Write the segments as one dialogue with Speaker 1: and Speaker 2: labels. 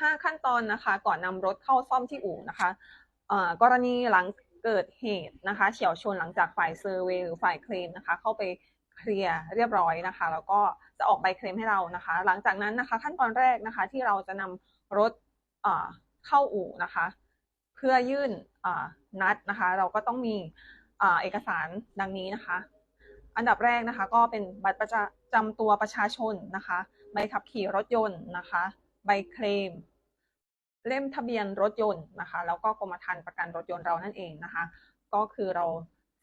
Speaker 1: 5 ขั้นตอนนะคะ ก่อนนำรถเข้าซ่อมที่อู่นะคะกรณีหลังเกิดเหตุนะคะเฉียวชนหลังจากฝ่ายเซอร์เวย์หรือฝ่ายเคลมนะคะ เข้าไปเคลียร์เรียบร้อยนะคะ แล้วก็จะออกใบเคลมให้เรานะคะ หลังจากนั้นนะคะขั้นตอนแรกนะคะที่เราจะนำรถเข้าอู่นะคะ เพื่อยื่นนัดนะคะ เราก็ต้องมีอเอกสารดังนี้นะคะ อันดับแรกนะคะก็เป็นบัตรประจำตัวประชาชนนะคะใบขับขี่รถยนต์นะคะ ใบเคลม เล่มทะเบียนรถยนต์นะคะ แล้วก็กรมธรรม์ประกันรถยนต์เรานั่นเองนะคะ ก็คือเรา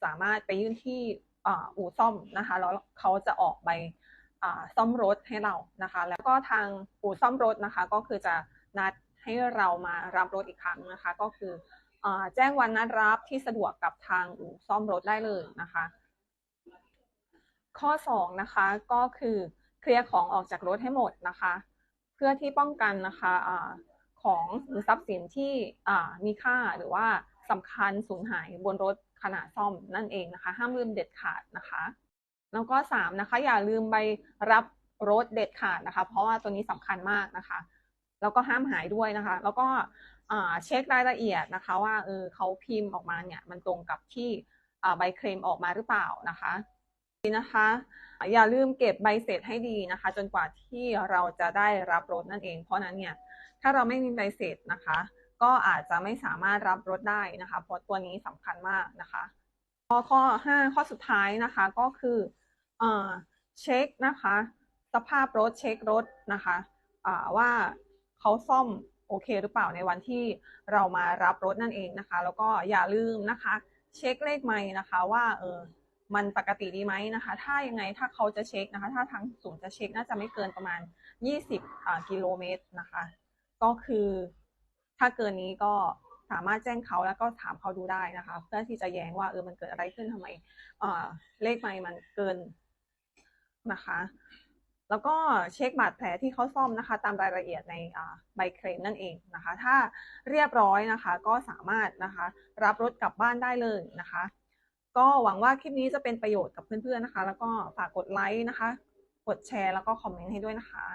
Speaker 1: สามารถไปยื่นที่อ,อู่ซ่อมนะคะแล้วเขาจะออกใบซ่อมรถให้เรานะคะ แล้วก็ทางอู่ซ่อมรถนะคะ ก็คือจะนัดให้เรามารับรถอีกครั้งนะคะ ก็คืออแจ้งวันนัดรับที่สะดวกกับทางอู่ซ่อมรถได้เลยนะคะ ข้อ 2 นะคะก็คือเคลียร์ของออกจากรถให้หมดนะคะ พื่อที่ป้องกันนะคะอาของหรือทรัพย์สินที่มีค่าหรือว่าสำคัญสูญหายบนรถขณะซ่อมนั่นเองนะคะ ห้ามลืมเด็ดขาดนะคะ แล้วก็3นะคะอย่าลืมใบรับรถเด็ดขาดนะคะ เพราะว่าตัวนี้สำคัญมากนะคะ แล้วก็ห้ามหายด้วยนะคะ แล้วก็เช็ครายละเอียดนะคะ ว่าเออเขาพิมพ์ออกมาเนี่ยมันตรงกับที่ใบเคลมออกมาหรือเปล่านะคะ นะคะอย่าลืมเก็บใบเสร็จให้ดีนะคะ จนกว่าที่เราจะได้รับรถนั่นเอง เพราะนั้นเนี่ยถ้าเราไม่มีใบเสร็จนะคะ ก็อาจจะไม่สามารถรับรถได้นะคะ เพราะตัวนี้สำคัญมากนะคะข้อข้อ 5 ข้อสุดท้ายนะคะก็คือเอ่อเช็คนะคะ สภาพรถเช็ครถนะคะว่าเขาซ่อมโอเคหรือเปล่าในวันที่เรามารับรถนั่นเองนะคะ แล้วก็อย่าลืมนะคะ เช็คเลขไมล์นะคะว่าเออ มันปกติดีไหมนะคะ ถ้ายังไงถ้าเขาจะเช็คนะคะ ถ้าทางศูนย์จะเช็คน่าจะไม่เกินประมาณ 20กิโลเมตรนะคะ ก็คือถ้าเกินนี้ก็สามารถแจ้งเขาแล้วก็ถามเขาดูได้นะคะ เพื่อที่จะแย้งว่าเออมันเกิดอะไรขึ้นทำไมอ่าเลขไมล์มันเกินนะคะ แล้วก็เช็คบาดแผลที่เขาซ่อมนะคะ ตามรายละเอียดในใบเคลมนั่นเองนะคะ ถ้าเรียบร้อยนะคะ ก็สามารถนะคะ รับรถกลับบ้านได้เลยนะคะ ก็หวังว่าคลิปนี้จะเป็นประโยชน์กับเพื่อนๆนะคะ แล้วก็ฝากกดไลค์นะคะ กดแชร์แล้วก็คอมเมนต์ให้ด้วยนะคะ